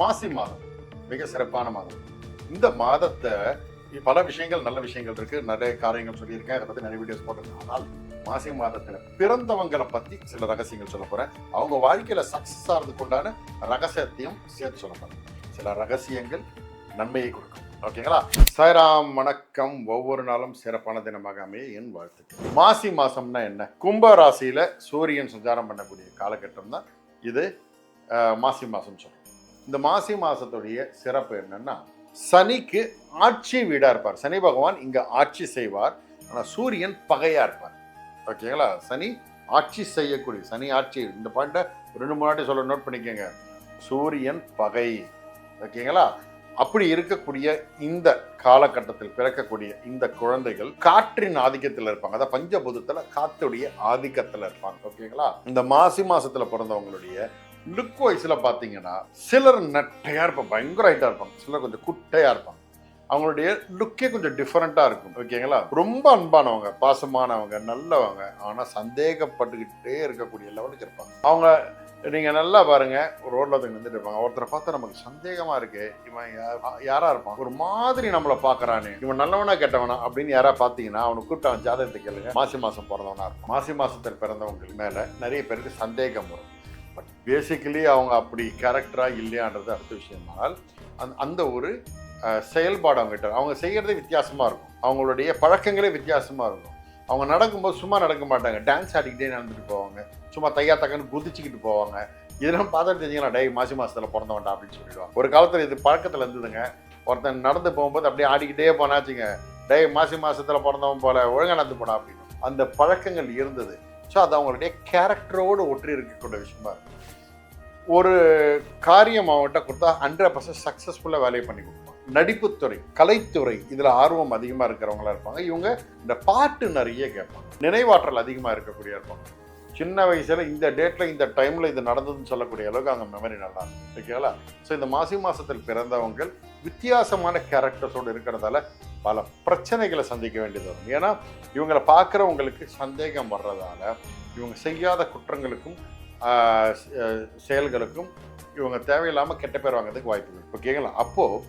மாசி மாதம் மிக சிறப்பான மாதம். இந்த மாதத்தை பல விஷயங்கள் நல்ல விஷயங்கள் இருக்கு. நிறைய காரியங்கள் சொல்லியிருக்கேன். அதை பத்தி நிறைய வீடியோஸ் போட்டிருக்கேன். ஆனால் மாசி மாதத்துல பிறந்தவங்களை பத்தி சில ரகசியங்கள் சொல்ல போறேன். அவங்க வாழ்க்கையில சக்சஸ் ஆகிறதுக்கு உண்டான ரகசியத்தையும் சேர்த்து சொல்ல போறேன். சில ரகசியங்கள் நன்மையை கொடுக்கும். ஓகேங்களா சாய்ராம் வணக்கம். ஒவ்வொரு நாளும் சிறப்பான தினமாக அமைய என் வாழ்த்துக்கள். மாசி மாசம்னா என்ன? கும்ப ராசியில சூரியன் சஞ்சாரம் பண்ணக்கூடிய காலகட்டம் தான் இது. மாசி மாசம் சொல்றோம். இந்த மாசி மாசத்துடைய சிறப்பு என்னன்னா சனிக்கு ஆட்சி வீடா இருப்பார். சனி பகவான் இங்க ஆட்சி செய்வார். ஆனா சூரியன் பகையா இருப்பார். ஓகேங்களா சனி ஆட்சி செய்யக்கூடிய சனி ஆட்சி இந்த பாயிண்ட்டை ரெண்டு மூணு வாட்டி சொல்ல நோட் பண்ணிக்கோங்க. சூரியன் பகை. ஓகேங்களா அப்படி இருக்கக்கூடிய இந்த காலகட்டத்தில் பிறக்கக்கூடிய இந்த குழந்தைகள் காற்றின் ஆதிக்கத்தில் இருப்பாங்க. அதாவது பஞ்சபூதத்தில் காத்துடைய ஆதிக்கத்தில் இருப்பாங்க. ஓகேங்களா இந்த மாசி மாசத்துல பிறந்தவங்களுடைய லுக் வைஸில் பார்த்தீங்கன்னா சிலர் நட்டையாக இருப்பாங்க பயங்கர ஹைட்டாக இருப்பாங்க. சிலர் கொஞ்சம் குட்டையாக இருப்பாங்க. அவங்களுடைய லுக்கே கொஞ்சம் டிஃப்ரெண்ட்டாக இருக்கும். ஓகேங்களா? ரொம்ப அன்பானவங்க பாசமானவங்க நல்லவங்க. ஆனால் சந்தேகப்பட்டுக்கிட்டே இருக்கக்கூடிய லெவலுக்கு இருப்பாங்க. அவங்க நீங்கள் நல்லா பாருங்க ரோட்டில் ஒருத்தங்க நின்றுட்டு இருப்பாங்க. ஒருத்தரை பார்த்தா நமக்கு சந்தேகமாக இருக்குது இவன் யாராக இருப்பான்? ஒரு மாதிரி நம்மளை பார்க்குறானே. இவன் நல்லவனா கெட்டவனா அப்படின்னு யாராக பார்த்தீங்கன்னா அவனுக்கு கூப்பிட்டு அவன் ஜாதகத்தை கேளுங்க. மாசி மாதம் பிறந்தவனா இருக்கும் மாசி மாதத்தில் பிறந்தவங்களுக்கு மேலே நிறைய பேருக்கு சந்தேகம் வரும். பேசிக்கலி அவங்க அப்படி கேரக்டராக இல்லையான்றது அடுத்த விஷயமானால் அந் அந்த ஒரு செயல்பாடு அவங்ககிட்ட அவங்க செய்கிறதே வித்தியாசமாக இருக்கும். அவங்களுடைய பழக்கங்களே வித்தியாசமாக இருக்கும். அவங்க நடக்கும்போது சும்மா நடக்க மாட்டாங்க. டான்ஸ் ஆடிக்கிட்டே நடந்துட்டு போவாங்க. சும்மா தையா தக்கன்னு குதிச்சுக்கிட்டு போவாங்க. இதெல்லாம் பார்த்துட்டு தெரிஞ்சுங்களா டேய் மாசி மாசத்துல பிறந்தவன்டா அப்படின்னு சொல்லிடுவாங்க. ஒரு காலத்தில் இது பழக்கத்தில் இருந்ததுங்க. ஒருத்தன் நடந்து போகும்போது அப்படியே ஆடிக்கிட்டே போனாச்சுங்க டேய் மாசி மாதத்தில் பிறந்தவன் போல ஒழுங்காக நடந்து போனா அப்படின்னு. அந்த பழக்கங்கள் இருந்தது. ஸோ அது அவங்களுடைய கேரக்டரோடு ஒற்றி இருக்கக்கூடிய விஷயமா இருக்குது ஒரு காரியம் அவங்ககிட்ட கொடுத்தா ஹண்ட்ரட் பர்சன்ட் சக்ஸஸ்ஃபுல்லாக வேலையை பண்ணி கொடுப்பாங்க. நடிப்புத்துறை கலைத்துறை இதில் ஆர்வம் அதிகமாக இருக்கிறவங்களா இருப்பாங்க. இவங்க இந்த பாட்டு நிறைய கேட்பாங்க. நினைவாற்றல் அதிகமாக இருக்கக்கூடிய இருப்பாங்க. சின்ன வயசில் இந்த டேட்டில் இந்த டைமில் இது நடந்ததுன்னு சொல்லக்கூடிய அளவுக்கு அவங்க மெமரி நல்லா இருக்கும். ஓகேங்களா ஸோ இந்த மாசி மாதத்தில் பிறந்தவங்க வித்தியாசமான கேரக்டர்ஸோடு இருக்கிறதால பல பிரச்சனைகளை சந்திக்க வேண்டியது வரும். ஏன்னா இவங்களை பார்க்குறவங்களுக்கு சந்தேகம் வர்றதால இவங்க செய்யாத குற்றங்களுக்கும் செயல்களுக்கும் இவங்க தேவையில்லாமல் கெட்ட பேர் வாங்குறதுக்கு வாய்ப்பு இருக்குது ஓகேங்களா? அப்போது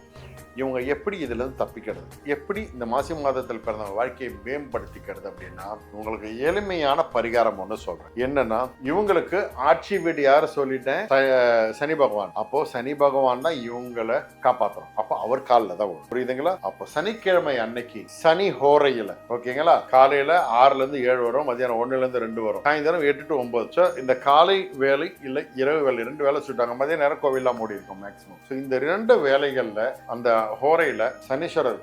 இவங்க எப்படி இதுலேருந்து தப்பிக்கிறது? எப்படி இந்த மாசி மாதத்தில் பிறந்த வாழ்க்கையை மேம்படுத்திக்கிறது அப்படின்னா உங்களுக்கு எளிமையான பரிகாரம் ஒன்று சொல்கிறேன் என்னன்னா இவங்களுக்கு ஆட்சி வீடு யார் சொல்லிட்டேன்? சனி பகவான். அப்போ சனி பகவான் தான் இவங்களை காப்பாற்றுறோம் அப்போ அவர் காலில் தான் வரும் புரியுதுங்களா? அப்போ சனிக்கிழமை அன்னைக்கு சனி ஹோரையில் ஓகேங்களா? காலையில் ஆறுலேருந்து ஏழு வரும் மதியானம் ஒன்றுலேருந்து ரெண்டு வரும். சாயந்தரம் எட்டு டு ஒம்பது ஸோ இந்த காலை வேலை இல்லை இரவு வேலை ரெண்டு வேலை சுட்டாங்க மதிய நேரம் கோவிலாம் மூடி இருக்கும் மேக்ஸிமம் ஸோ இந்த ரெண்டு வேலைகளில் அந்த ஹோரையில் சனீஸ்வரர்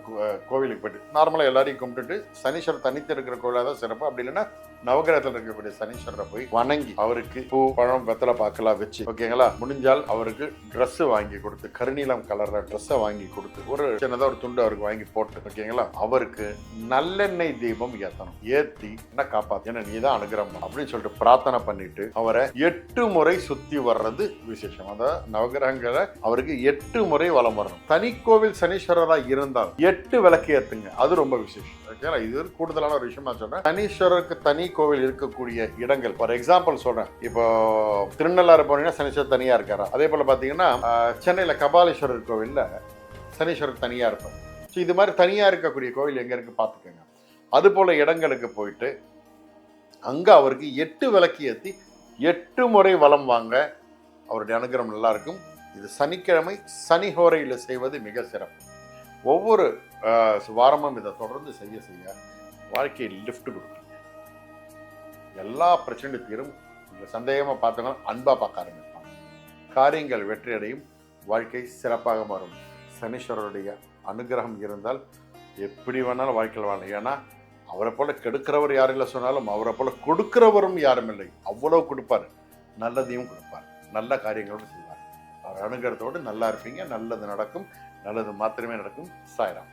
கோவிலுக்கு போயிட்டு நார்மலாக எல்லாரையும் கும்பிட்டுட்டு சனீஸ்வரர் தனித்து இருக்கிற கோவிலாக தான் சிறப்பு. அப்படி இல்லைன்னா நவகிரகத்தில் இருக்கக்கூடிய சனீஸ்வரரை போய் வணங்கி அவருக்கு பூ பழம் வெத்தலை பார்க்கலாம் வச்சு ஓகேங்களா? முடிஞ்சால் அவருக்கு ட்ரெஸ் வாங்கி கொடுத்து கருநீலம் கலர்ல ட்ரெஸ்ஸை வாங்கி கொடுத்து ஒரு சின்னதாக ஒரு துண்டு அவருக்கு வாங்கி போட்டு ஓகேங்களா? அவருக்கு நல்லெண்ணெய் தீபம் ஏற்றணும் ஏற்றி என்ன காப்பாத்து ஏன்னா நீ தான் அனுகிரகம் அப்படின்னு சொல்லிட்டு பிரார்த்தனை பண்ணிட்டு அவரை எட்டு முறை சுத்தி வர்றது விசேஷம். அதாவது நவகிரகங்களை அவருக்கு எட்டு முறை வலம் வரணும். தனி கோவில் சனீஸ்வரராக இருந்தால் எட்டு விளக்கு ஏற்றுங்க அது ரொம்ப விசேஷம். ஓகேங்களா இது கூடுதலான ஒரு விஷயமா சொல்றேன். சனீஸ்வரருக்கு தனி கோவில் இருக்கக்கூடிய இடங்கள் ஃபார் எக்ஸாம்பிள் சொல்றேன். இப்போ திருநள்ளாறு போனீங்கன்னா சனீஸ்வரர் தனியாக இருக்காரா? அதே போல் பார்த்தீங்கன்னா சென்னையில் கபாலீஸ்வரர் கோவிலில் சனீஸ்வரர் தனியாக இருப்பார். ஸோ இது மாதிரி தனியாக இருக்கக்கூடிய கோவில் எங்கே இருக்குது பார்த்துக்கோங்க அது போல இடங்களுக்கு போயிட்டு அங்கே அவருக்கு எட்டு விளக்கு ஏற்றி எட்டு முறை வளம் வாங்க அவருடைய அனுகிரகம் நல்லாயிருக்கும் இது சனிக்கிழமை சனி ஹோரையில் செய்வது மிக சிறப்பு. ஒவ்வொரு ஆஹ், வாரமும் இதை தொடர்ந்து செய்ய செய்ய வாழ்க்கையை லிஃப்ட் கொடுக்குறீங்க எல்லா பிரச்சனையும் தீரும். இந்த சந்தேகமாக பார்த்தோன்னா அன்பாக பார்க்க ஆரம்பிப்பாங்க. காரியங்கள் வெற்றியடையும். வாழ்க்கை சிறப்பாக மாறும். சனீஸ்வரருடைய அனுகிரகம் இருந்தால் எப்படி வேணாலும் வாழ்க்கையில் வாழலாம். ஏன்னா அவரை போல கெடுக்கிறவர் யாரும் இல்லை சொன்னாலும் அவரை போல கொடுக்கிறவரும் யாரும் இல்லை. அவ்வளோ கொடுப்பார். நல்லதையும் கொடுப்பார். நல்ல காரியங்களும் செய்வார். அணுகிறதோடு நல்லா இருப்பீங்க. நல்லது நடக்கும். நல்லது மாத்திரமே நடக்கும். சாய்ராம்.